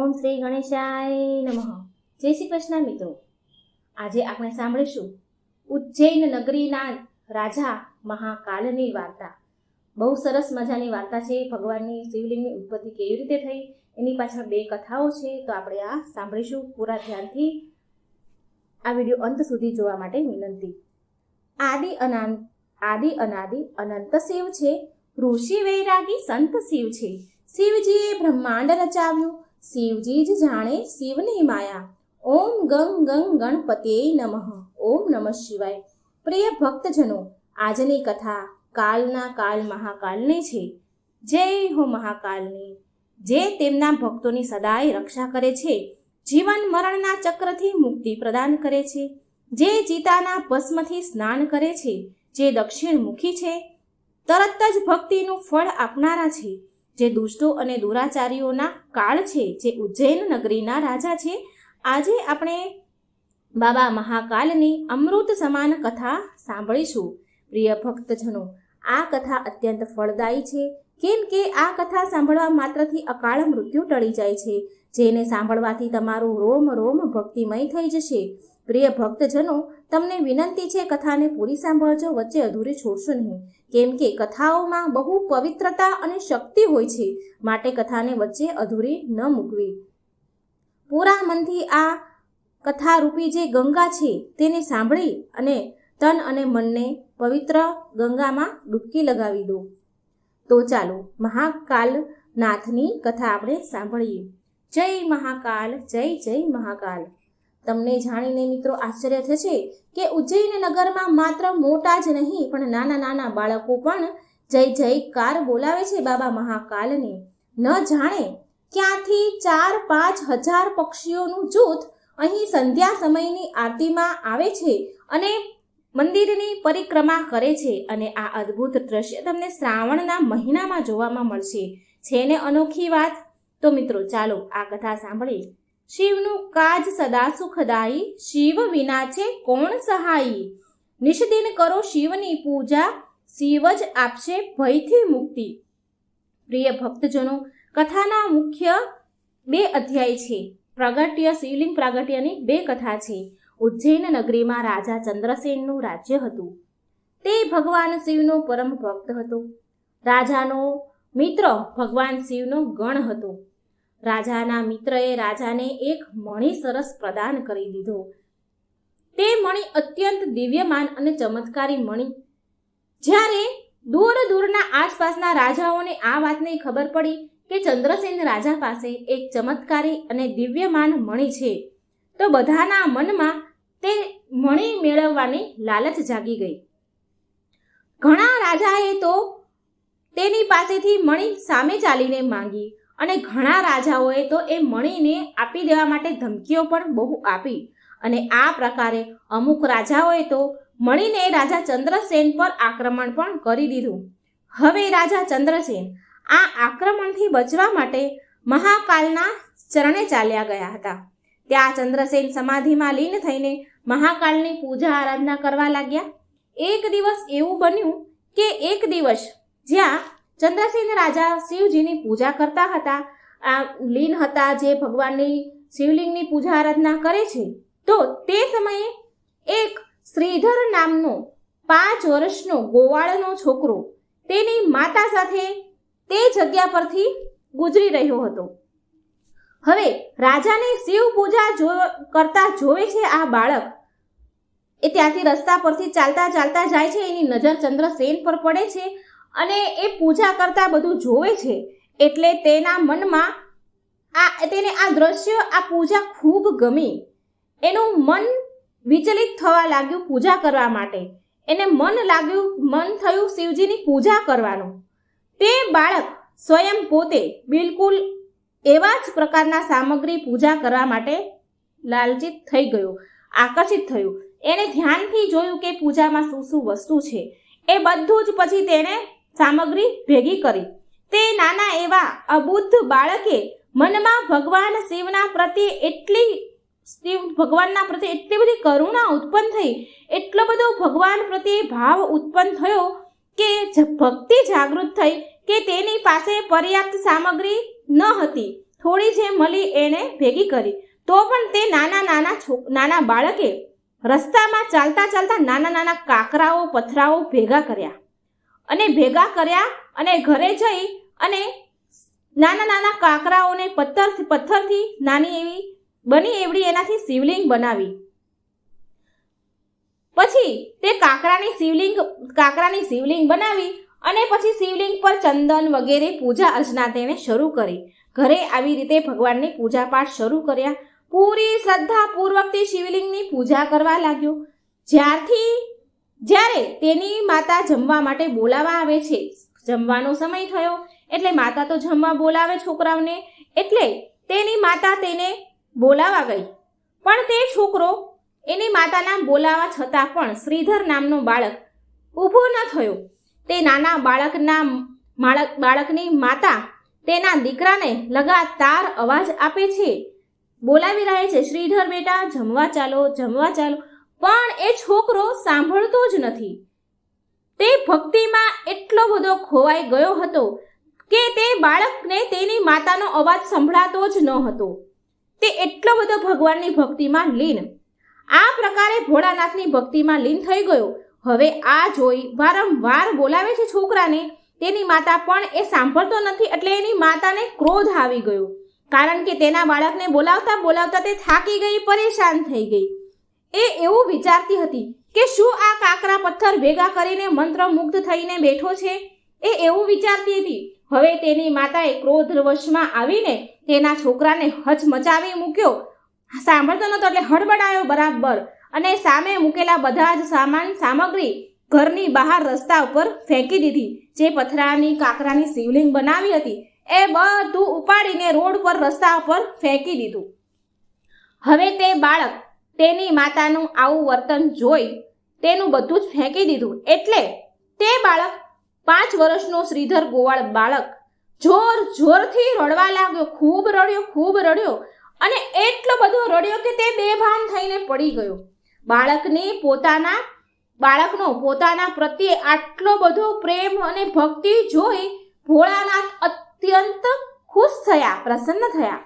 ઓમ શ્રી ગણેશાય નમઃ. જય શ્રી કૃષ્ણ મિત્રો. આજે આપણે સાંભળીશું ઉજ્જૈન નગરીના રાજા મહાકાલની વાર્તા. બહુ સરસ મજાની વાર્તા છે. ભગવાનની શિવલિંગની ઉત્પત્તિ કેવી રીતે થઈ એની પાછળ બે કથાઓ છે. તો આપણે આ સાંભળીશું પૂરા ધ્યાનથી. આ વીડિયો અંત સુધી જોવા માટે વિનંતી. આદિ અનંત આદિ અનાદિ અનંત શિવ છે. ઋષિ વૈરાગી સંત શિવ છે. શિવજીએ બ્રહ્માંડ રચાવ્યું. શિવજી જ જાણે શિવની માયા. ઓમ ગંગ ગંગ ગણપતે નમઃ. ઓમ નમઃ શિવાય. પ્રિય ભક્તજનો, આજની કથા કાલના કાલ મહાકાલની છે. જય હો મહાકાલની. જે તેમના ભક્તોની સદાય રક્ષા કરે છે, જીવન મરણના ચક્રથી મુક્તિ પ્રદાન કરે છે, જે ચિતાના ભસ્મથી સ્નાન કરે છે, જે દક્ષિણમુખી છે, તરત જ ભક્તિનું ફળ આપનારા છે. જે દુષ્ટો અને દુરાચારીઓના કાળ છે, જે ઉજ્જૈન નગરીના રાજા છે, આજે આપણે બાબા મહાકાલની અમૃત સમાન કથા સાંભળીશું. પ્રિય ભક્તજનો, આ કથા અત્યંત ફળદાયી છે. કેમ કે આ કથા સાંભળવા માત્રથી અકાળ મૃત્યુ ટળી જાય છે. જેને સાંભળવાથી તમારું રોમ રોમ ભક્તિમય થઈ જશે. પ્રિય ભક્તજનો તમને વિનંતી છે કથાને પૂરી સાંભળજો, વચ્ચે અધૂરી છોડશો નહીં. કેમ કે કથાઓમાં બહુ પવિત્રતા અને શક્તિ હોય છે, માટે કથાને વચ્ચે અધૂરી ન મૂકવી. પૂરા મનથી આ કથારૂપી જે ગંગા છે, તેને સાંભળી અને તન અને મનને પવિત્ર ગંગામાં ડૂબકી લગાવી દો. તો ચાલો, મહાકાલનાથની કથા આપણે સાંભળીએ. જય મહાકાલ, જય જય મહાકાલ. તમને જાણીને મિત્રો આશ્ચર્ય થશે કે ઉજ્જૈન નગરમાં માત્ર મોટા જ નહીં, પણ નાના નાના બાળકો પણ જય જયકાર બોલાવે છે બાબા મહાકાલને. ન જાણે ક્યાંથી ચાર પાંચ હજાર પક્ષીઓનું જૂથ અહીં સંધ્યા સમયની આરતીમાં આવે છે અને મંદિરની પરિક્રમા કરે છે અને આ અદ્ભુત દ્રશ્ય તમને શ્રાવણના મહિનામાં જોવામાં મળશે. છે ને અનોખી વાત? તો મિત્રો ચાલો આ કથા સાંભળીએ. શિવનું કાજ સદા સુખદાયી, શિવ વિના છે કોણ સહાયી? નિષ્દિન કરો શિવની પૂજા, શિવ જ આપશે ભયથી મુક્તિ. પ્રિય ભક્તજનો, કથાના મુખ્ય બે અધ્યાય છે. પ્રાગટ્ય શિવલિંગ પ્રાગટ્યની બે કથા છે. ઉજ્જૈન નગરીમાં રાજા ચંદ્રસેનનું રાજ્ય હતું. તે ભગવાન શિવનો પરમ ભક્ત હતો. રાજાનો મિત્ર ભગવાન શિવનો ગણ હતો. રાજાના મિત્રએ રાજાને એક મણી સરસ પ્રદાન કરી દીધો. તે મણી અત્યંત દિવ્યમાન અને ચમત્કારી મણી. જ્યારે દૂર દૂરના આસપાસના રાજાઓને આ વાતની ખબર પડી કે ચંદ્રસેન રાજા પાસે એક ચમત્કારી અને દિવ્યમાન મણી છે, તો બધાના મનમાં તે મણી મેળવવાની લાલચ જાગી ગઈ. ઘણા રાજાએ તો તેની પાસેથી મણી સામે ચાલીને માંગી. અને ઘણા રાજાઓએ તો એ મણીને આપી દેવા માટે ધમકીઓ પણ બહુ આપી. અને આ પ્રકારે અમુક રાજાઓએ તો મણીને રાજા ચંદ્રસેન પર આક્રમણ પણ કરી દીધું. હવે રાજા ચંદ્રસેન આ આક્રમણથી બચવા માટે મહાકાલના ચરણે ચાલ્યા ગયા હતા. ત્યાં ચંદ્રસેન સમાધિમાં લીન થઈને મહાકાલની પૂજા આરાધના કરવા લાગ્યા. એક દિવસ એવું બન્યું કે એક દિવસ જ્યાં ચંદ્રસેન રાજા શિવજીની પૂજા કરતા હતા. આ લીન હતા જે ભગવાનની શિવલિંગની પૂજા આરાધના કરે છે. તો તે સમયે એક શ્રીધર નામનો પાંચ વર્ષનો ગોવાળનો છોકરો તેની માતા સાથે તે જગ્યા પરથી ગુજરી રહ્યો હતો. હવે રાજાને શિવ પૂજા જો કરતા જોવે છે આ બાળક, એ ત્યાંથી રસ્તા પરથી ચાલતા ચાલતા જાય છે. એની નજર ચંદ્રસેન પર પડે છે. અને એ પૂજા કરતા બધું જોવે છે એટલે તેના મનમાં આ, તેને આ દ્રશ્ય, આ પૂજા ખૂબ ગમી. એનું મન વિચલિત થવા લાગ્યું પૂજા કરવા માટે. એને મન લાગ્યું, મન થયું શિવજીની પૂજા કરવાનું. તે બાળક સ્વયં પોતે બિલકુલ એવા જ પ્રકારના સામગ્રી પૂજા કરવા માટે લાલચિત થઈ ગયો, આકર્ષિત થયું. એણે ધ્યાનથી જોયું કે પૂજામાં શું શું વસ્તુ છે. એ બધું જ પછી તેણે સામગ્રી ભેગી કરી. તે નાના એવા અબુદ્ધ બાળકે મનમાં ભગવાન શિવના પ્રત્યે એટલી શિવ ભગવાનના પ્રત્યે એટલી બધી કરુણા ઉત્પન્ન થઈ, એટલો બધો ભગવાન પ્રત્યે ભાવ ઉત્પન્ન થયો કે ભક્તિ જાગૃત થઈ કે તેની પાસે પર્યાપ્ત સામગ્રી ન હતી. થોડી જે મળી એણે ભેગી કરી. તો પણ તે નાના નાના નાના બાળકે રસ્તામાં ચાલતા ચાલતા નાના નાના કાકરાઓ, પથરાઓ ભેગા કર્યા. અને ભેગા કર્યા અને ઘરે જઈ અને નાના નાના કાકરાઓને પથ્થર પથ્થરથી નાની એવી, બની એવડી એનાથી શિવલિંગ બનાવી. પછી તે કાકરાની શિવલિંગ કાકરાની શિવલિંગ બનાવી અને પછી શિવલિંગ પર ચંદન વગેરે પૂજા અર્ચના તેણે શરૂ કરી. ઘરે આવી રીતે ભગવાનની પૂજા પાઠ શરૂ કર્યા. પૂરી શ્રદ્ધાપૂર્વકથી શિવલિંગની પૂજા કરવા લાગ્યો. જ્યારથી જ્યારે તેની માતા જમવા માટે બોલાવા આવે છે, જમવાનો સમય થયો, એટલે માતા તો જમવા બોલાવે છોકરાઓને, એટલે તેની માતા તેને બોલાવા ગઈ. પણ તે છોકરો એની માતાના બોલાવા છતાં પણ શ્રીધર નામનો બાળક ઊભો ન થયો. તે નાના બાળકના બાળક બાળકની માતા તેના દીકરાને લગાતાર અવાજ આપે છે. બોલાવી રહે છે, શ્રીધર બેટા, જમવા ચાલો જમવા ચાલો. પણ એ છોકરો સાંભળતો જ નથી. તે ભક્તિમાં એટલો બધો ખોવાઈ ગયો હતો કે તે બાળકને તેની માતાનો અવાજ સંભળાતો જ ન હતો. તે એટલો બધો ભગવાનની ભક્તિમાં લીન. આ પ્રકારે ભોળાનાથની ભક્તિમાં લીન થઈ ગયો. હવે આ જોઈ વારંવાર બોલાવે છે છોકરાને. તેની માતા પણ એ સાંભળતો નથી એટલે એની માતાને ક્રોધ આવી ગયો. કારણ કે તેના બાળકને બોલાવતા બોલાવતા તે થાકી ગઈ, પરેશાન થઈ ગઈ. એ એવું વિચારતી હતી કે શું આ કાકરા પથ્થર ભેગા કરીને મંત્રમુગ્ધ થઈને બેઠો છે? એ એવું વિચારતી હતી. હવે તેની માતાએ ક્રોધવશમાં આવીને તેના છોકરાને હચમચાવી મૂક્યો. સાંભળતો નતો એટલે હડબડાયો બરાબર અને સામે મૂકેલા બધા જ સામાન સામગ્રી ઘરની બહાર રસ્તા ઉપર ફેંકી દીધી. જે પથરાની કાકરાની શિવલિંગ બનાવી હતી એ બધું ઉપાડીને રોડ પર રસ્તા ઉપર ફેંકી દીધું. હવે તે બાળક તેની માતાનું આવું વર્તન જોઈ તેનું બધું જ ફેંકી દીધું. એટલે તે બાળક, પાંચ વર્ષનો શ્રીધર ગોવાળ બાળક, જોર જોરથી રડવા લાગ્યો. ખૂબ રડ્યો ખૂબ રડ્યો અને એટલો બધો રડ્યો કે તે બેભાન થઈને પડી ગયો. બાળકને પોતાના, બાળકનો પોતાના પ્રત્યે આટલો બધો પ્રેમ અને ભક્તિ જોઈ ભોળાનાથ અત્યંત ખુશ થયા, પ્રસન્ન થયા.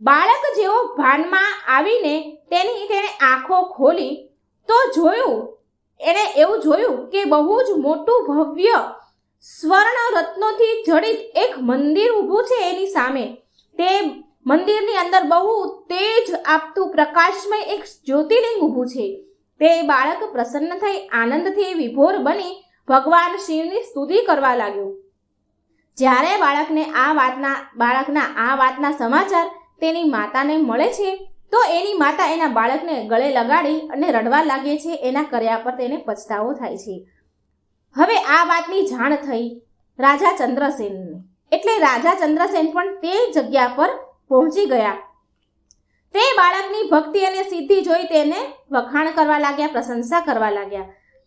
બાળક જેવો ભાનમાં આવીને તેની તેણે આંખો ખોલી તો જોયું, એણે એવું જોયું કે બહુ જ મોટું ભવ્ય સ્વર્ણ રત્નોથી જડિત એક મંદિર ઊભું છે એની સામે. તે મંદિરની અંદર બહુ તેજ આપતું પ્રકાશમય એક જ્યોતિર્લિંગ ઊભું છે. તે બાળક પ્રસન્ન થઈ આનંદથી વિભોર બની ભગવાન શિવની સ્તુતિ કરવા લાગ્યો. જ્યારે બાળકને આ વાતના, બાળકના આ વાતના સમાચાર તેની માતાને મળે છે, તો એની માતા એના બાળકને ગળે લગાડી અને રડવા લાગે છે, એના કર્યા પર તેને પછતાવો થાય છે. હવે આ વાતની જાણ થઈ રાજા ચંદ્રસેનને. એટલે રાજા ચંદ્રસેન પણ તે જગ્યા પર પહોંચી ગયા. તે બાળકની ભક્તિ અને સિદ્ધિ જોઈ તેને વખાણ કરવા લાગ્યા, પ્રશંસા કરવા લાગ્યા.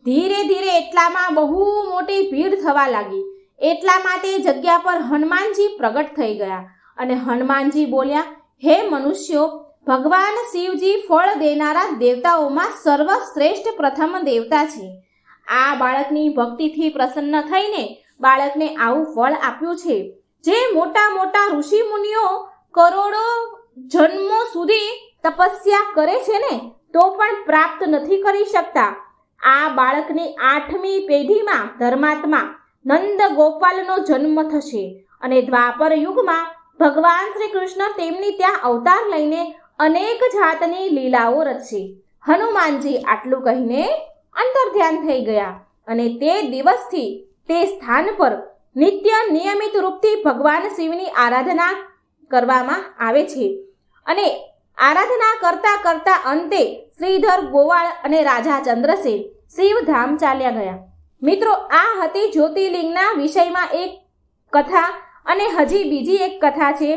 ધીરે ધીરે એટલામાં બહુ મોટી ભીડ થવા લાગી. એટલામાં તે જગ્યા પર હનુમાનજી પ્રગટ થઈ ગયા. અને હનુમાનજી બોલ્યા હે મનુષ્યો, ભગવાન શિવજી ફળ દેનારા દેવતાઓમાં સર્વશ્રેષ્ઠ પ્રથમ દેવતા છે. આ બાળકની ભક્તિથી પ્રસન્ન થઈને બાળકને આવું ફળ આપ્યું છે. જે મોટા મોટા ઋષિ મુનિઓ કરોડો જન્મો સુધી તપસ્યા કરે છે ને, તો પણ પ્રાપ્ત નથી કરી શકતા. આ બાળકની આઠમી પેઢીમાં ધર્માત્મા નંદ ગોપાલનો જન્મ થશે અને દ્વાપર યુગમાં ભગવાન શ્રી કૃષ્ણ તેમની ત્યાં અવતાર લઈને અનેક જાતની લીલાઓ રચશે હનુમાનજી આટલું કહીને અંતર્ધ્યાન થઈ ગયા અને તે દિવસથી તે સ્થાન પર નિત્ય નિયમિત રૂપથી ભગવાન શિવની આરાધના કરવામાં આવે છે. અને આરાધના કરતા કરતા અંતે શ્રીધર ગોવાળ અને રાજા ચંદ્રસેન શિવધામ ચાલ્યા ગયા. મિત્રો, આ હતી જ્યોતિર્લિંગના વિષયમાં એક કથા. અને હજી બીજી એક કથા છે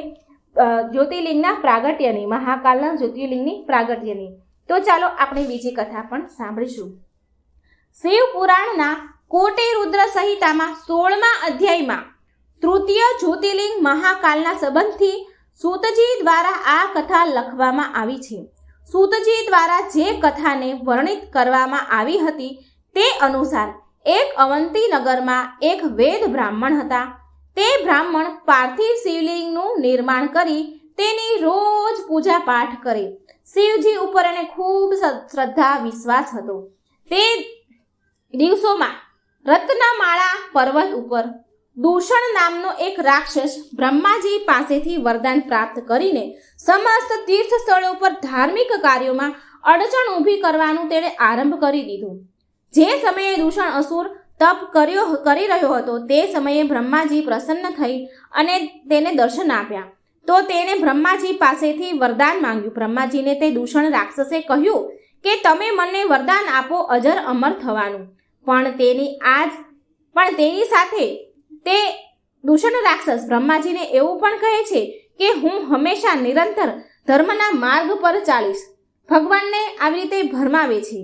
જ્યોતિર્લિંગના પ્રાગટ્યની, મહાકાલના જ્યોતિર્લિંગની પ્રાગટ્યની. તો ચાલો આપણે બીજી કથા પણ સાંભળીશું. શિવ પુરાણના કોટે રુદ્ર સંહિતામાં સોળમા અધ્યાયમાં તૃતીય જ્યોતિર્લિંગ મહાકાલના સંબંધથી સૂતજી દ્વારા આ કથા લખવામાં આવી છે. સૂતજી દ્વારા જે કથાને વર્ણિત કરવામાં આવી હતી તે અનુસાર એક અવંતી નગરમાં એક વેદ બ્રાહ્મણ હતા. તે બ્રાહ્મણ પાર્થિવ શિવલિંગનું નિર્માણ કરી તેની રોજ પૂજા પાઠ કરે. શિવજી ઉપર એને ખૂબ શ્રદ્ધા, વિશ્વાસ હતો. તે દિવસોમાં રત્નમાળા પર્વત ઉપર દૂષણ નામનો એક રાક્ષસ બ્રહ્માજી પાસેથી વરદાન પ્રાપ્ત કરીને સમસ્ત તીર્થ સ્થળો પર ધાર્મિક કાર્યોમાં અડચણ ઊભી કરવાનું તેણે આરંભ કરી દીધું. જે સમયે દૂષણ અસુર તપ કર્યો, કરી રહ્યો હતો. તે સમયે બ્રહ્માજી પ્રસન્ન થઈ અને તેને દર્શન આપ્યા. તો તેણે બ્રહ્માજી પાસેથી વરદાન માંગ્યું. બ્રહ્માજીને તે દૂષણ રાક્ષસે કહ્યું કે, તમે મને વરદાન આપો અજર અમર થવાનું. પણ તેની આજ, પણ તેની સાથે તે દૂષણ રાક્ષસ બ્રહ્માજીને એવું પણ કહે છે કે, હું હંમેશા નિરંતર ધર્મના માર્ગ પર ચાલીશ. ભગવાનને આવી રીતે ભરમાવે છે.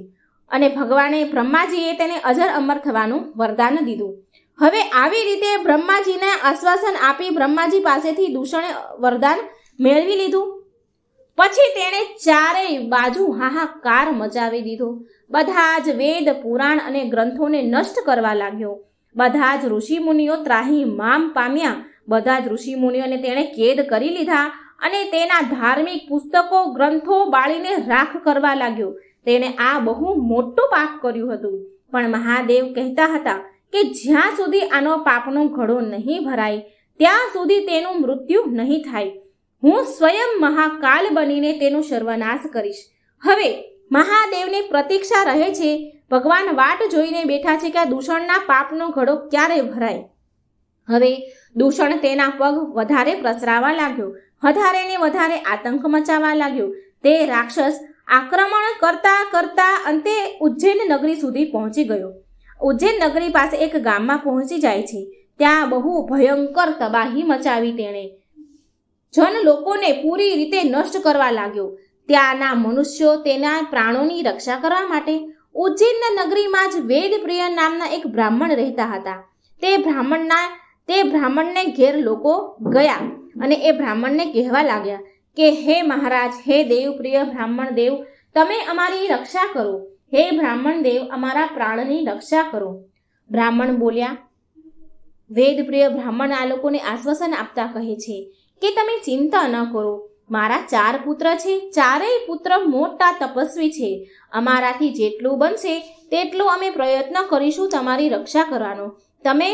અને ભગવાને બ્રહ્માજીએ તેને અજર અમર થવાનું વરદાન દીધું. હવે આવી રીતે બ્રહ્માજીને આશ્વાસન આપી બ્રહ્માજી પાસેથી દૂષણે વરદાન મેળવી લીધું. પછી તેણે ચારેય બાજુ હાહાકાર મચાવી દીધો. બધા જ વેદ, પુરાણ અને ગ્રંથોને નષ્ટ કરવા લાગ્યો. બધા જ ઋષિમુનિઓ ત્રાહી મામ પામ્યા. બધા જ ઋષિમુનિઓને તેણે કેદ કરી લીધા અને તેના ધાર્મિક પુસ્તકો, ગ્રંથો બાળીને રાખ કરવા લાગ્યો. તેણે આ બહુ મોટું પાપ કર્યું હતું. પણ મહાદેવ કહેતા હતા કે જ્યાં સુધી આનો પાપનો ઘડો નહીં ભરાય, ત્યાં સુધી તેનું મૃત્યુ નહીં થાય. હું સ્વયં મહાકાલ બનીને તેનો સર્વનાશ કરીશ. હવે મહાદેવની પ્રતીક્ષા રહે છે, ભગવાન વાટ જોઈને બેઠા છે કે આ દૂષણના પાપનો ઘડો ક્યારે ભરાય? હવે દૂષણ તેના પગ વધારે પ્રસરાવા લાગ્યો. વધારે ને વધારે આતંક મચાવા લાગ્યો. તે રાક્ષસ આક્રમણ કરતા કરતા અંતે ઉજ્જૈન નગરી સુધી પહોંચી ગયો. ઉજ્જૈન નગરી પાસે એક ગામમાં પહોંચી જાય છે. ત્યાં બહુ ભયંકર તબાહી મચાવી તેણે. જન લોકોને પૂરી રીતે નષ્ટ કરવા લાગ્યો. ત્યાંના મનુષ્યો તેના પ્રાણોની રક્ષા કરવા માટે ઉજ્જૈન નગરીમાં જ વેદપ્રિય નામના એક બ્રાહ્મણ રહેતા હતા. તે બ્રાહ્મણના, તે બ્રાહ્મણને ઘેર લોકો ગયા અને એ બ્રાહ્મણને કહેવા લાગ્યા કે હે મહારાજ, હે દેવપ્રિય બ્રાહ્મણ દેવ, તમે અમારી રક્ષા કરો. હે બ્રાહ્મણ દેવ, અમારા પ્રાણની રક્ષા કરો. બ્રાહ્મણ બોલ્યા, વેદપ્રિય બ્રાહ્મણ આ લોકોને આશ્વાસન આપતા કહે છે કે તમે ચિંતા ન કરો. મારા ચાર પુત્ર છે, ચારેય પુત્ર મોટા તપસ્વી છે. અમારાથી જેટલું બનશે, તેટલું અમે પ્રયત્ન કરીશું તમારી રક્ષા કરવાનો. તમે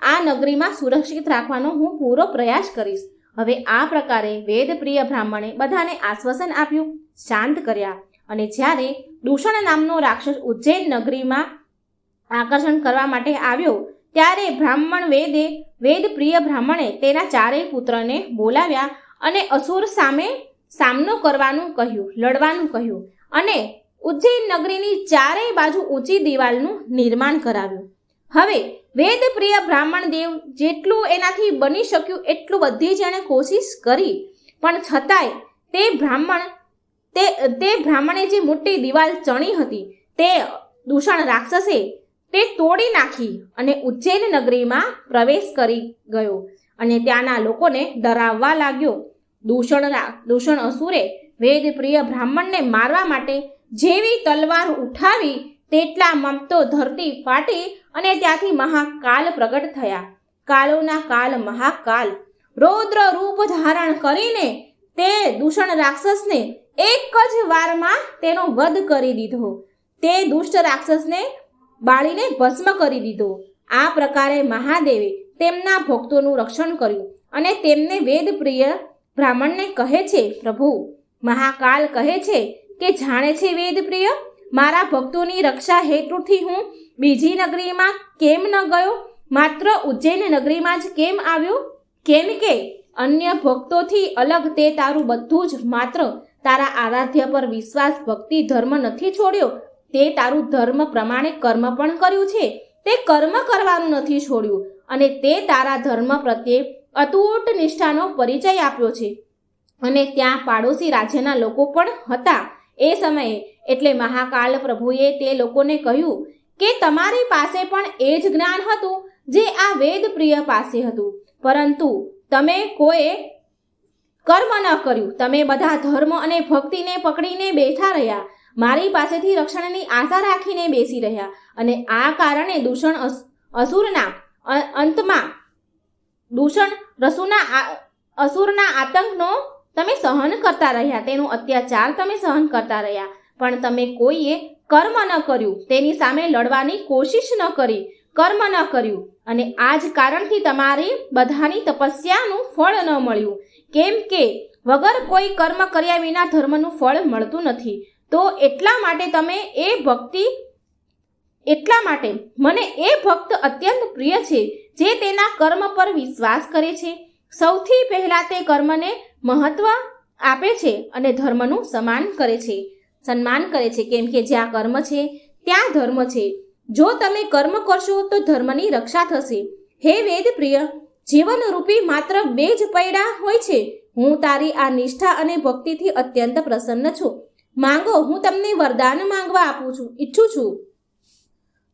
આ નગરીમાં સુરક્ષિત રાખવાનો હું પૂરો પ્રયાસ કરીશ. હવે આ પ્રકારે વેદપ્રિય બ્રાહ્મણે બધાને આશ્વાસન આપ્યું, શાંત કર્યા અને જ્યારે દૂષણ નામનો રાક્ષસ ઉજ્જૈન નગરીમાં આકર્ષણ કરવા માટે આવ્યો, ત્યારે બ્રાહ્મણ વેદે વેદપ્રિય બ્રાહ્મણે તેના ચારેય પુત્રને બોલાવ્યા અને અસુર સામે સામનો કરવાનું કહ્યું, લડવાનું કહ્યું અને ઉજ્જૈન નગરીની ચારેય બાજુ ઊંચી દિવાલનું નિર્માણ કરાવ્યું. હવે વેદપ્રિય બ્રાહ્મણ દેવ જેટલું એનાથી બની શક્યું એટલું બધી જ એણે કોશિશ કરી. પણ છતાંય તે બ્રાહ્મણ, તે તે બ્રાહ્મણે જે મોટી દિવાલ ચણી હતી, તે દૂષણ રાક્ષસે તે તોડી નાખી અને ઉજ્જૈન નગરીમાં પ્રવેશ કરી ગયો અને ત્યાંના લોકોને ડરાવવા લાગ્યો. દૂષણ દૂષણ અસુરે વેદપ્રિય બ્રાહ્મણને મારવા માટે જેવી તલવાર ઉઠાવી, તેટલા મમતો ધરતી ફાટી અને ત્યાંથી મહાકાલ પ્રગટ થયા. કાલોના કાલ મહાકાલ. રૌદ્ર રૂપ ધારણ કરીને તે દૂષણ રાક્ષસને એક જ વારમાં તેનો વધ કરી દીધો. તે દુષ્ટ રાક્ષસને બાળીને ભસ્મ કરી દીધો. આ પ્રકારે મહાદેવે તેમના ભક્તોનું રક્ષણ કર્યું અને તેમને વેદપ્રિય બ્રાહ્મણને કહે છે, પ્રભુ, મહાકાલ કહે છે કે જાણે છે વેદપ્રિય? મારા ભક્તોની રક્ષા હેતુથી હું બીજી નગરીમાં કેમ ન ગયો? માત્ર ઉજ્જૈન નગરીમાં જ કેમ આવ્યો? કેમ કે અન્ય ભક્તોથી અલગ તે તારું બધું જ માત્ર તારા આરાધ્ય પર વિશ્વાસ, ભક્તિ, ધર્મ નથી છોડ્યો. તે તારું ધર્મ પ્રમાણે કર્મ પણ કર્યું છે. તે કર્મ કરવાનું નથી છોડ્યું અને તે તારા ધર્મ પ્રત્યે અતૂટ નિષ્ઠાનો પરિચય આપ્યો છે. અને ત્યાં પાડોશી રાજ્યના લોકો પણ હતા. એ સમયે એટલે મહાકાલ પ્રભુએ તે લોકોને કહ્યું કે તમારી પાસે પણ એ જ જ્ઞાન હતું જે આ વેદપ્રિય પાસે હતું. પરંતુ તમે કોઈએ કર્મ ન કર્યું. તમે બધા ધર્મ અને ભક્તિને પકડીને બેઠા રહ્યા. મારી પાસેથી રક્ષણની આશા રાખીને બેસી રહ્યા. અને આ કારણે દૂષણ અસ- અસુરના અંતમાં દૂષણ રસુના અસુરના આતંકનો તમે સહન કરતા રહ્યા. તેનો અત્યાચાર તમે સહન કરતા રહ્યા. પણ તમે કોઈએ કર્મ ન કર્યું, તેની સામે લડવાની કોશિશ ન કરી, કર્મ ન કર્યું. અને આ જ કારણથી તમારી બધાની તપસ્યાનું ફળ ન મળ્યું. કેમ કે, વગર કોઈ કર્મ કર્યા વિના ધર્મનું ફળ મળતું નથી. તો એટલા માટે તમે એ ભક્તિ, એટલા માટે મને એ ભક્ત અત્યંત પ્રિય છે, જે તેના કર્મ પર વિશ્વાસ કરે છે. સૌથી પહેલા તે કર્મને મહત્વ આપે છે અને ધર્મનું સમાન કરે છે. સન્માન કરે છે. કેમ કે જ્યાં કર્મ છે, ત્યાં ધર્મ છે. જો તમે કર્મ કરશો, તો ધર્મની રક્ષા થશે. હે વેદ પ્રિય, જીવનરૂપી માત્ર બે જ પૈડા હોય છે. હું તારી આ નિષ્ઠા અને ભક્તિથી અત્યંત પ્રસન્ન છું. માંગો, હું તમને વરદાન માંગવા આપું છું. ઈચ્છું છું.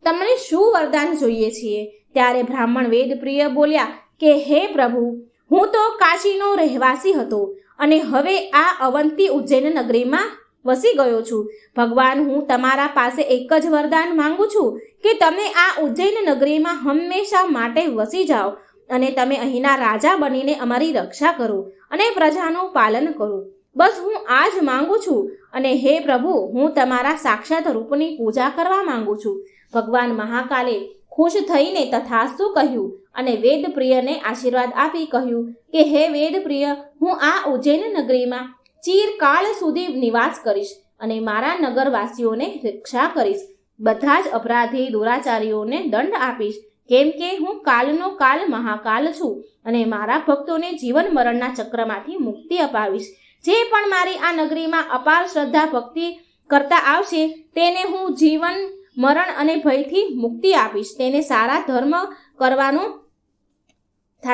તમને શું વરદાન જોઈએ છીએ? ત્યારે બ્રાહ્મણ વેદ પ્રિય બોલ્યા કે, હે પ્રભુ, હું તો કાશીનો રહેવાસી હતો અને હવે આ અવંતી ઉજ્જૈન નગરીમાં વસી ગયો છું. ભગવાન, હું તમારા પાસે એક જ વરદાન માંગુ છું કે તમે આ ઉજ્જૈન નગરીમાં હંમેશા માટે વસી જાઓ અને તમે અહીંના રાજા બનીને અમારી રક્ષા કરો અને પ્રજાનું પાલન કરો. બસ હું આ જ માંગુ છું અને હે પ્રભુ, હું તમારા સાક્ષાત રૂપની પૂજા કરવા માંગુ છું. ભગવાન મહાકાલે ખુશ થઈને તથાસ્તુ કહ્યું અને વેદ પ્રિયને આશીર્વાદ આપી કહ્યું કે, હે વેદ પ્રિય હું આ ઉજ્જૈન નગરીમાં ચિરકાળ સુધી નિવાસ કરીશ અને મારા નગરવાસીઓને રક્ષા કરીશ. બધા જ અપરાધી દુરાચારીઓને દંડ આપીશ. કેમ કે હું કાલનો કાલ મહાકાલ છું અને મારા ભક્તોને જીવન મરણના ચક્રમાંથી મુક્તિ અપાવીશ. જે પણ મારી આ નગરીમાં અપાર શ્રદ્ધા ભક્તિ કરતા આવશે, તેને હું જીવન મરણ અને ભયથી મુક્તિ આપીશ. તેને સારા ધર્મ કરવાનું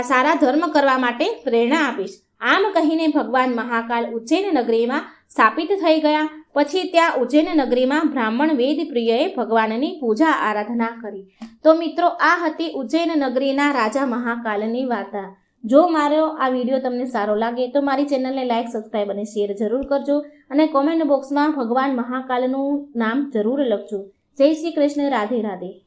સારા ધર્મ કરવા માટે પ્રેરણા આપીશ. આમ કહીને ભગવાન મહાકાલ ઉજ્જૈન નગરીમાં સ્થાપિત થઈ ગયા. પછી ત્યાં ઉજ્જૈન નગરીમાં બ્રાહ્મણ વેદ પ્રિયએ ભગવાનની પૂજા આરાધના કરી. તો મિત્રો, આ હતી ઉજ્જૈન નગરીના રાજા મહાકાલની વાર્તા. જો મારો આ વીડિયો તમને સારો લાગે તો મારી ચેનલને લાઇક સબસ્ક્રાઈબ અને શેર જરૂર કરજો અને કોમેન્ટ બોક્સમાં ભગવાન મહાકાલનું નામ જરૂર લખજો. જય શ્રી કૃષ્ણ, રાધે રાધે.